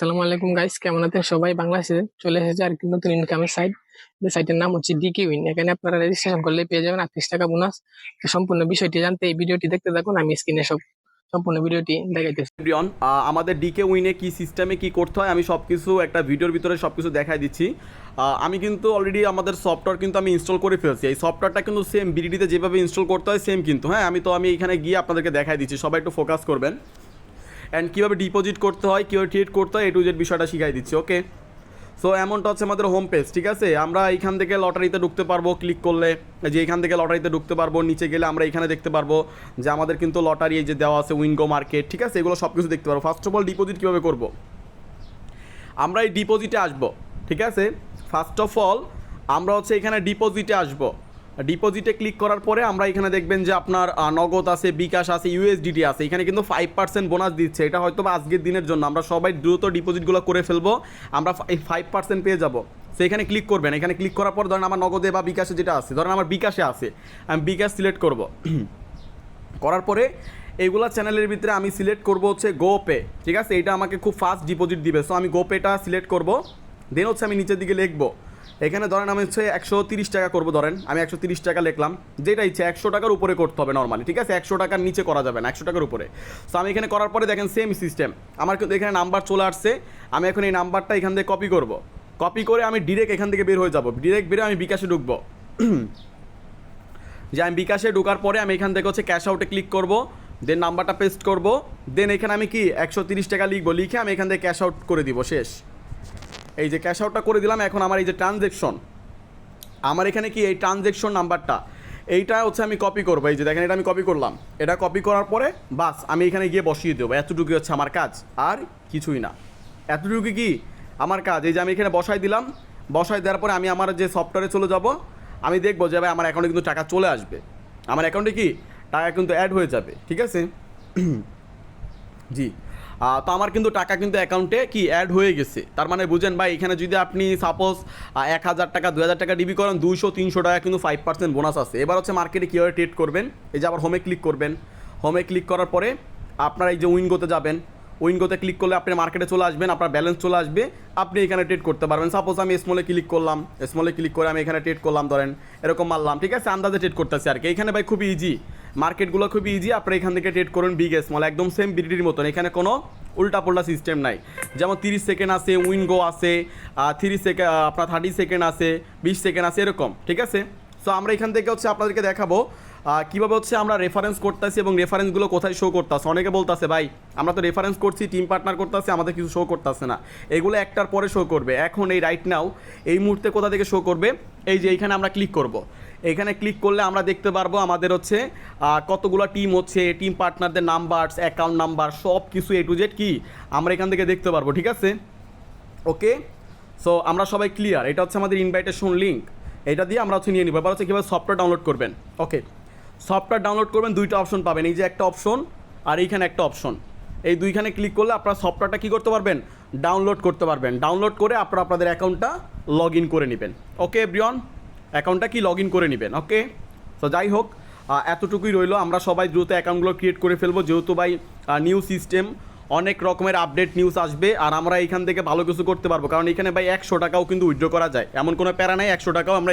সালামু আলাইকুম গাইস কেমন আছেন সবাই? বাংলাদেশে চলে এসেছে আর কি নতুন ইনকামের সাইট সাইটের নাম হচ্ছে ডিকে উইন এখানে আপনারা রেজিস্ট্রেশন করলে পেয়ে যাবেন আটত্রিশ টাকা বোনাস সম্পূর্ণ বিষয়টি জানতে এই ভিডিওটি দেখতে থাকুন। আমি স্ক্রিনে সব সম্পূর্ণ ভিডিওটি দেখাইতেছি। আমাদের ডিকে উইনে কি সিস্টেমে কি করতে হয়, আমি সব কিছু একটা ভিডিওর ভিতরে সব কিছু দেখাই দিচ্ছি। আমি কিন্তু অলরেডি আমাদের সফটওয়্যার কিন্তু আমি ইনস্টল করে ফেলছি। এই সফটওয়্যারটা কিন্তু সেম বিডিডিতে যেভাবে ইনস্টল করতে হয় সেম কিন্তু। হ্যাঁ আমি তো আমি এখানে গিয়ে আপনাদেরকে দেখাই দিচ্ছি। সবাই একটু ফোকাস করবেন। অ্যান্ড কীভাবে ডিপোজিট করতে হয়, কীভাবে ট্রেড করতে হয় এ টু জেড বিষয়টা শিখাই দিচ্ছি ওকে সো এমনটা হচ্ছে আমাদের হোম পেজ ঠিক আছে? আমরা এইখান থেকে লটারিতে ঢুকতে পারব ক্লিক করলে যে এখান থেকে লটারিতে ঢুকতে পারব, নিচে গেলে আমরা এখানে দেখতে পারব যে আমাদের কিন্তু লটারি যে দেওয়া আছে উইনগো মার্কেট ঠিক আছে? এগুলো সব কিছু দেখতে পারব। ফার্স্ট অফ অল ডিপোজিট কীভাবে করব? আমরা এই ডিপোজিটে আসব, ঠিক আছে? ফার্স্ট অফ অল আমরা হচ্ছে এখানে ডিপোজিটে আসব। ডিপোজিটে ক্লিক করার পরে আমরা এখানে দেখবেন যে আপনার নগদ আছে, বিকাশ আছে ইউএসডিটি আছে। এখানে কিন্তু ফাইভ পার্সেন্ট বোনাস দিচ্ছে। এটা হয়তো বা আজকের দিনের জন্য। আমরা সবাই দ্রুত ডিপোজিটগুলো করে ফেলব। আমরা ফাইভ পার্সেন্ট পেয়ে যাব। সো এখানে ক্লিক করবেন। এখানে ক্লিক করার পর ধরেন আমার নগদে বা বিকাশে যেটা আছে, ধরেন আমার বিকাশে আছে, আমি বিকাশ সিলেক্ট করব। করার পরে এইগুলা চ্যানেলের ভিতরে আমি সিলেক্ট করব হচ্ছে গো পে ঠিক আছে? এটা আমাকে খুব ফাস্ট ডিপোজিট দিবে। সো আমি গো পেটা সিলেক্ট করব। দেন হচ্ছে আমি নিচের দিকে লিখব। এখানে ধরেন আমি হচ্ছে একশো তিরিশ টাকা করব, ধরেন। আমি একশো তিরিশ টাকা লিখলাম। যেটা ইচ্ছে, একশো টাকার উপরে করতে হবে নর্মালি ঠিক আছে? একশো টাকার নিচে করা যাবে না, একশো টাকার উপরে। সো আমি এখানে করার পরে দেখেন সেম সিস্টেম আমার কিন্তু এখানে নাম্বার চলে আসছে। আমি এখন এই নাম্বারটা এখান থেকে কপি করব। কপি করে আমি ডিরেক্ট এখান থেকে বের হয়ে যাব। ডিরেক্ট বেরো আমি বিকাশে ঢুকবো। যে আমি বিকাশে ঢোকার পরে আমি এখান থেকে হচ্ছে ক্যাশ আউটে ক্লিক করব। দেন নাম্বারটা পেস্ট করব। দেন এখানে আমি কি, একশো তিরিশ টাকা লিখব। লিখে আমি এখান থেকে ক্যাশ আউট করে দিব, শেষ। এই যে ক্যাশ আউটটা করে দিলাম, এখন আমার এই যে ট্রানজেকশন আমার এখানে কি এই ট্রানজেকশন নাম্বারটা? এইটা হচ্ছে আমি কপি করব। এই যে দেখেন, এটা আমি কপি করলাম। এটা কপি করার পরে, বাস, আমি এখানে গিয়ে বসিয়ে দেবো। এতটুকুই হচ্ছে আমার কাজ, আর কিছুই না। এতটুকু কি? আমার কাজ। এই যে আমি এখানে বসাই দিলাম। বসাই দেওয়ার পরে আমি আমার যে সফটওয়্যারে চলে যাব, আমি দেখব যে ভাই আমার অ্যাকাউন্টে কিন্তু টাকা চলে আসবে। আমার অ্যাকাউন্টে কি? টাকা কিন্তু অ্যাড হয়ে যাবে। ঠিক আছে? জি। তো আমার কিন্তু টাকা কিন্তু অ্যাকাউন্টে কি অ্যাড হয়ে গেছে। তার মানে বুঝেন ভাই, এখানে যদি আপনি সাপোজ এক হাজার টাকা দু হাজার টাকা ডিবি করেন, দুইশো, তিনশো টাকা কিন্তু ফাইভ পার্সেন্ট বোনাস আছে। এবার হচ্ছে মার্কেটে কীভাবে ট্রেড করবেন? এই যে আবার হোমে ক্লিক করবেন। হোমে ক্লিক করার পরে আপনার এই যে উইনগোতে যাবেন। উইনগোতে ক্লিক করলে আপনি মার্কেটে চলে আসবেন, আপনার ব্যালেন্স চলে আসবে। আপনি এখানে ট্রেড করতে পারবেন। সাপোজ আমি স্মলে ক্লিক করলাম স্মলে ক্লিক করে আমি এখানে ট্রেড করলাম, ধরেন, এরকম মারলাম, ঠিক আছে? আন্দাজে ট্রেড করতেছি আর কি এখানে ভাই খুবই ইজি মার্কেটগুলো খুবই ইজি আপনি এখান থেকে ট্রেড করুন বিগ স্মল একদম সেম বিডির মতন। এখানে কোনো উল্টাপোল্টা সিস্টেম নাই। যেমন তিরিশ সেকেন্ড আছে উইনগো আছে থ্রি সেকেন্ড আপনার থার্টি সেকেন্ড আছে, বিশ সেকেন্ড আছে, এরকম, ঠিক আছে? সো আমরা এখান থেকে হচ্ছে আপনাদেরকে দেখাবো কীভাবে হচ্ছে আমরা রেফারেন্স করতেছি এবং রেফারেন্সগুলো কোথায় শো করতেছে। অনেকে বলতেছে, ভাই, আমরা তো রেফারেন্স করছি টিম পার্টনার করতেছি, আমাদের কিছু শো করতেছে না। এগুলো একটার পরে শো করবে। এখন এই রাইট নাও এই মুহূর্তে কোথা থেকে শো করবে? এই যে এইখানে আমরা ক্লিক করব। এখানে ক্লিক করলে আমরা দেখতে পারব আমাদের হচ্ছে কতগুলো টিম হচ্ছে টিম পার্টনারদের নাম্বারস অ্যাকাউন্ট নাম্বার সব কিছু এ টু জেড কি? আমরা এখান থেকে দেখতে পারব, ঠিক আছে? ওকে সো আমরা সবাই ক্লিয়ার এটা হচ্ছে আমাদের ইনভাইটেশন লিঙ্ক এটা দিয়ে আমরা হচ্ছে নিয়ে নিব। এবার হচ্ছে কীভাবে সফটওয়্যার ডাউনলোড করবেন। ওকে সফটওয়্যার ডাউনলোড করবেন, দুইটা অপশন পাবেন। এই যে একটা অপশন আর এইখানে একটা অপশন এই দুইখানে ক্লিক করলে আপনারা সফটওয়্যারটা কী করতে পারবেন? ডাউনলোড করতে পারবেন। ডাউনলোড করে আপনারা আপনাদের অ্যাকাউন্টটা লগ ইন করে নেবেন। ওকে ব্রিয়ন অ্যাকাউন্টটা কি? লগ ইন করে নেবেন। ওকে তো যাই হোক এতটুকুই রইল। আমরা সবাই দ্রুত অ্যাকাউন্টগুলো ক্রিয়েট করে ফেলব। যেহেতু ভাই নিউ সিস্টেম অনেক রকমের আপডেট নিউজ আসবে আর আমরা এখান থেকে ভালো কিছু করতে পারব। কারণ এখানে ভাই একশো টাকাও কিন্তু উইথড্র করা যায়। এমন কোনো প্যারা নাই, একশো টাকাও আমরা